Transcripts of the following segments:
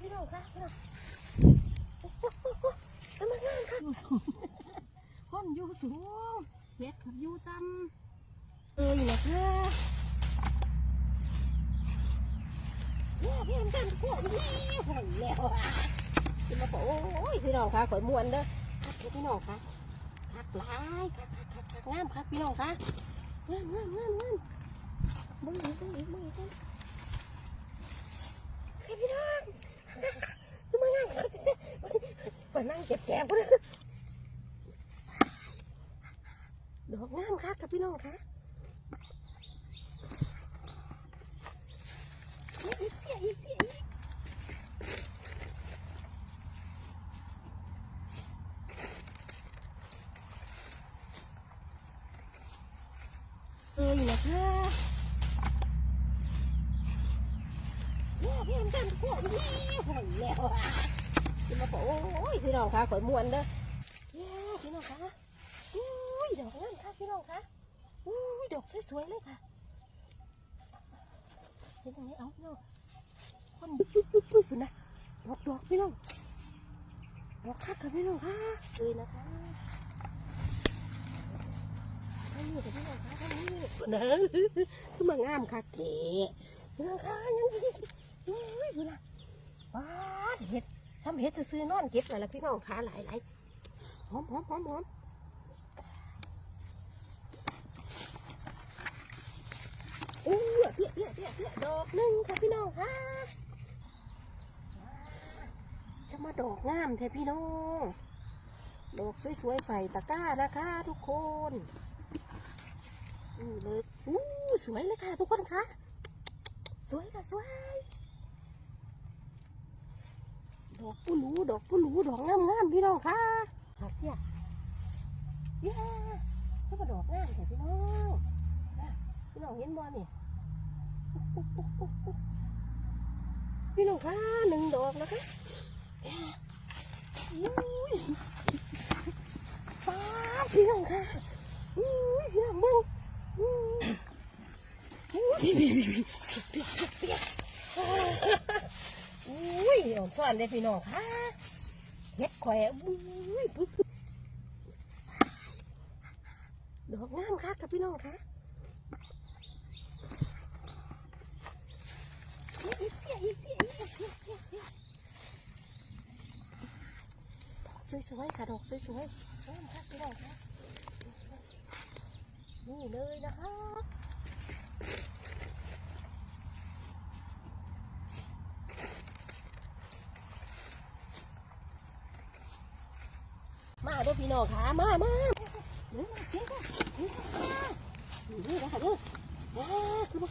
พี่น้องค่ะพี่น้องทำไมงานค่ะอยู่สูงคนอยู่สูงเฮ็ดอยู่ต่ำเอออยู่นะคะเนี่ยพี่เอ็มเต้นพวกนี้หอยแล้วอะจะมาบอกโอ้ยพี่น้องค่ะข่อยมวนเด้อคักพี่น้องค่ะคักหลายคักคักคักงามคักพี่น้องค่ะงามงามงามงามมึงอีกมึงอีกมึงอีกมึง พี่น้องทำไมงามคักไปนั่งเก็บแกบเลยดอกงามค่ะกับพี่น้องค่ะ อีกเสียอีกเสียอีกเอออยู่นะคะ เนี่ยพี่เอ็มเต้นพวกนี้หอยแล้วอะจะมาบอกโอ้ยพี่น้องคะข่อยมวนเด้อพี่น้องคะอุ้ยดอกงามค่ะพี่น้องคะอุ้ยดอกสวยๆเลยค่ะเห็นตรงนี้เอาพี่น้องคนปุ๊บปุ๊บปุ๊บนะดอกดอกพี่น้องดอกคักกับพี่น้องคะเลยนะคะท่านนี้กับพี่น้องคะท่านี้นะคือมางามค่ะเก๋พี่น้องคะยัง ดีเฮ้ยพี่นะว้าเห็ดซ้ำเห็ดจะซื้อนอนเก็บอะไรล่ะพี่น้องค่ะหลายหลายหอมหอมหอมหอมอู้เปี้ยเปี้ยเปี้ยเปี้ยดอกหนึ่งค่ะพี่น้องค่ะจะมาดอกงามแท้พี่น้องดอกสวยๆใส่ตะกร้านะคะทุกคนนี่เลยอู้สวยเลยค่ะทุกคนคะสวยค่ะสวย อกปูหลูดอกปูหลูดอกงามๆพี่น้องค่ะค่ะเนี่ยเย้ก็มาดอกงามแท้พี่น้องพี่น้องเห็นบอลนี่ปุ๊บปุ๊บปุ๊บปุ๊บปุ๊บพี่น้องค่ะหนึ่งดอกนะคะอุ้ยฟ้าพี่น้องค่ะอุ้ยพี่น้องมึงอุ้ยอุ้ยเปียกเปียกเปียกอุ้ยอ่อน ซ่อนเลยพี่น้องค่ะเฮ็ดขวะอุ้ยบปุ๊บดอกงามค่ะกับพี่น้องค่ะสวยๆค่ะดอกสวยๆงามค่ะพี่น้องค่ะนี่เลยนะคะ เด้อพี่น้องค่ะมามาเดี๋ยวมาเจ๊ค่ะนี่นะคะเด้อว้าคือมา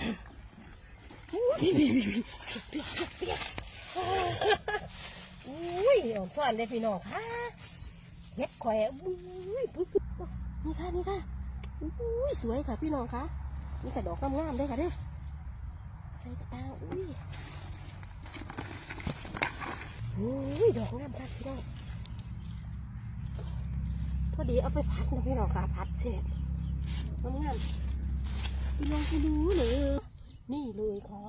อุ้ยเปียกเปียกเปียกอุ้ยอ่อนซ่อนเลยพี่น้องค่ะเฮ็ดแขวะอุ้ยนี่ค่ะนี่ค่ะอุ้ยสวยค่ะพี่น้องค่ะนี่แต่ดอกงามๆเลยค่ะเด้อใส่กระตาอุ้ยอุ้ยดอกงามค่ะพี่น้อง พอดีเอาไปพัดนะพี่น้องค่ะพัดเสร็จงามพี่น้องไปดูเลยนี่เลยค่ะ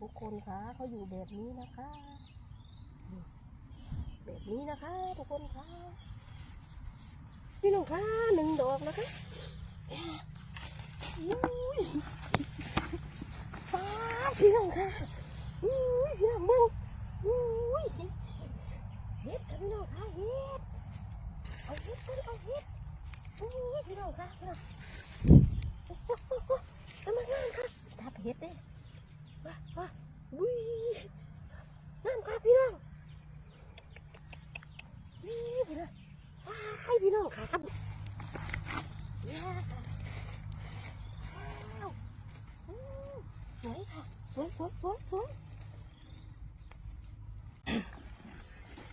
ทุกคนค่ะเขาอยู่แบบนี้นะคะ แบบนี้นะคะ ทุกคนค่ะพี่น้องค่ะหนึ่งดอกนะคะอุ้ยฟ้าพี่น้องค่ะอุ้ยพี่น้องมึงอุ้ยเฮ็ดค่ะพี่น้องค่ะเฮ็ดเอาเฮ็ดกันเอาเฮ็ดอุ้ ยพี่น้องค่ะพี่น้องทำไมามค่ะทับเฮ็ดเด้ว้าว้าอุ้ยงามค่ะพี่น้องนี่พี่น้องว้ายพี่น้องครับเนี่ยค่ะว้าวสวยค่ะสวยสวยสวยสวย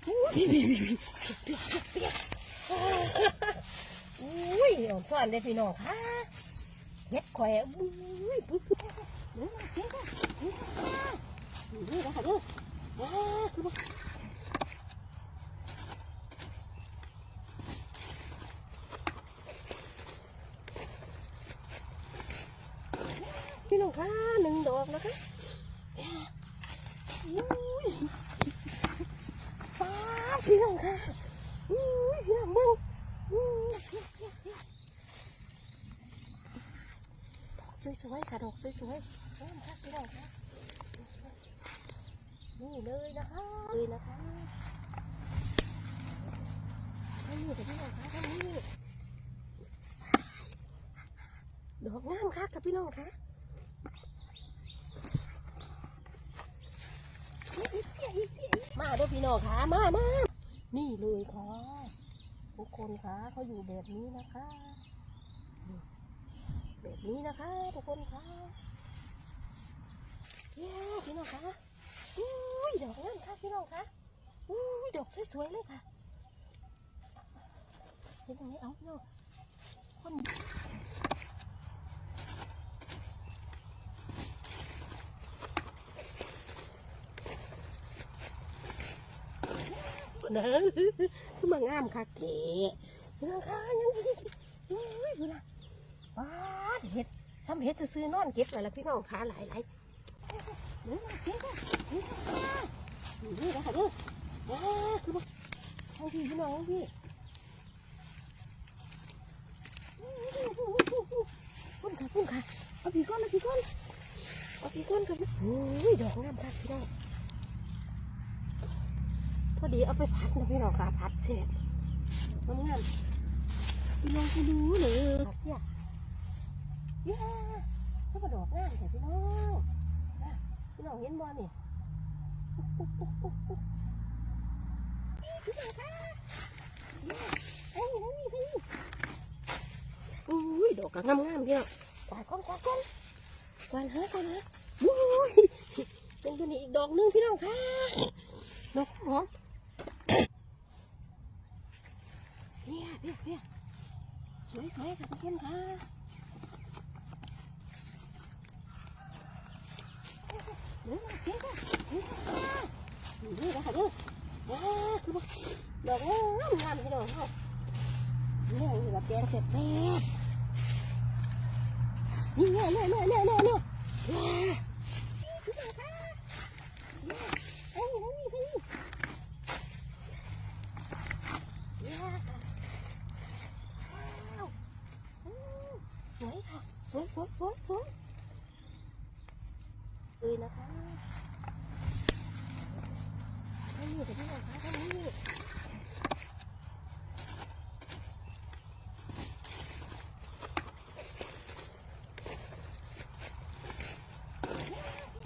อุ้ยเปียกเปียกเปียก อ่อนซ่อนเลยพี่น้องค่ะเฮ็ดแขวะอุ้ยบปุ๊บเดี๋ยวมาเจ๊กันนี่นะคะดูว้าคือบ่พี่น้องคะหนึ่งดอกนะคะอุ้ยพี่น้องค่ะอุ้ยพี่น้องมึง สวยๆค่ะดอกสวยๆงามค่ะพี่น้องค่ะนี่เลยนะคะเลยนะคะนี่ค่ะพี่น้องคะท่านนี้ดอกงามค่ะกับพี่น้องคะมาด้อพี่น้องคะมามานี่เลยค่ะ คนคะเขาอยู่แบบนี้นะคะ แบบนี้นะคะทุกคนคะเย้พี่น้องคะอุ้ยดอกงามค่ะพี่น้องคะอุ้ยดอกสวยๆเลยค่ะเห็นตรงนี้เอาพี่น้องคน นะคือมางามค่ะเก๋พี่น้องค่ะยังอุ้ยพี่น้องว้าเห็ดซ้ำเห็ดจะซื้อนอนเก็บอะไรล่ะพี่น้องค่ะหลายหลายๆเดี๋ยวมาเก็บค่ะนี่ค่ะนี่นะคะเด้อว้าคือมาเอาพี่พี่น้องพี่พุ่นค่ะพุ่นค่ะเอาพี่ก้อนเอาพี่ก้อนเอาพี่ก้อนกันโอ้ยดอกงามค่ะพี่น้อง พอ ดีเอาไปพัดนะพี่น้องค่ะพัดเสร็จงามงามพี่น้องไปดูเลยเนี่ยเย้ก็กระโดดงามแต่พี่น้องพี่น้องเห็นบอลนี่พี่น้องค่ะไอ้นี่นี่นี่อุ้ยดอกก็งามงามๆพี่น้องกวาดก้อนกวาดก้อนกวาดหากวาดหาอุ้ยเป็นตัวนี้อีกดอกหนึงพี่น้องค่ะดอกหอม เนี่ยเนี่ยสวยสวยค่ะทุกคนค่ะเดี๋ยวมาเจ๊ค่ะนี่ค่ะนี่นะคะดูว้าคือว่ดอกงามงามพี่น้องเขาเนี่ยคือแบบแดงเสร็จแซ่บนี่เนี่ยเนี่ยเนี่ยเนี่ยเนี่ยเนี่ยว้าพี่น้องค่ะเนี่ยไอ้นี่นี่นี่เนี่ยค่ะ ว้าวอืมสวยค่ะ สวยสวยสวยสวยเลยนะคะท่านนี้กับพี่น้องคะท่านนี้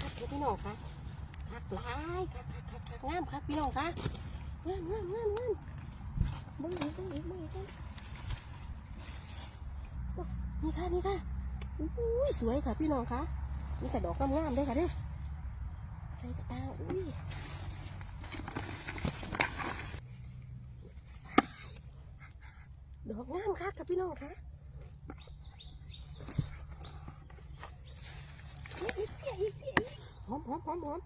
คักพี่น้องคะคักหลายคักคักคักคักงามคักพี่น้องคะงามงามงามงามบิ่งอีกเบิ่งอีกบิ่งอีกเบิ่งนี่ค่ะนี่ค่ะ อุ้ยสวยค่ะพี่น้องคะนี่แต่ดอกงามๆเลยค่ะเด้อใส่กระตาอุ้ยดอกงามค่ะค่ะพี่น้องคะหอมหอมหอมหอม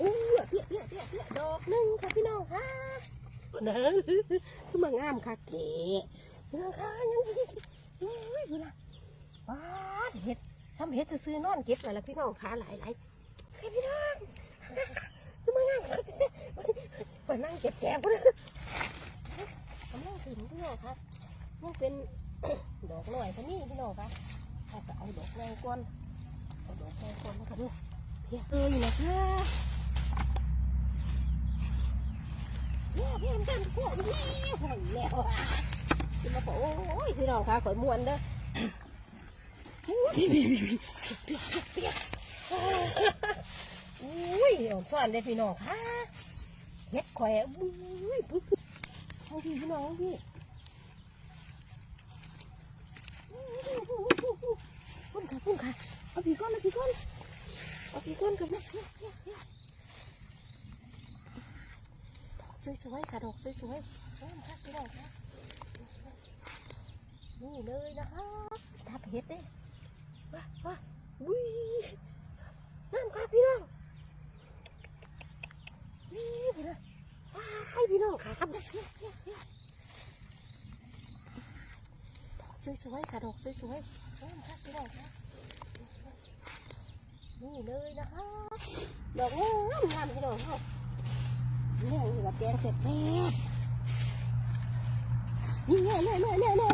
อู้เปียเปียเปียเปียดอกหนึ่งค่ะพี่น้องค่ะ นะคือมางามค่ะเก๋ยังค่ะยังอุ้ยดูนะว้าเห็ดซ้ำเห็ดจะซื้อนอนเก็บอะไรละพี่น้องขาหลายหลายๆให้พี่น้องคือมางามค่ะไปนั่งเก็บแกบเลยกำลังถึงพี่น้องค่ะยังเป็นดอกหน่อยค่ะนี่พี่น้องค่ะเอาเอาดอกไงก่อนเอาดอกไงก่อนนะคะดูเพียเอ้ยนะคะ โอ้ยพี่น้องค่ะข่อยมวนเด้อโอ้ยเปียกเปียกเปียกอุ้ยอ่อนซ่อนเลยพี่น้องค่ะเฮ็ดข่อยอุ้ยเอาพี่พี่น้องพี่พุ่นค่ะพุ่นค่ะเอาพี่ก้อนเอาพี่ก้อน สวยๆค่ะดอกสวยๆงามค่ะพี่ดอกนี่เลยนะคะจับเห็ดเด้ว้าว้าวุ้ยน้ำค่ะพี่น้องนี่พี่น้องว้าให้พี่น้องค่ะครับสวยๆค่ะดอกสวยๆงามค่ะพี่ดอกนี่เลยนะคะดอกงามงามพี่น้องค่ะ เนี่ยแบบแกงเสร็จแซ่บนี่เรื่ยเนี่ยเนี่ยเรื่ย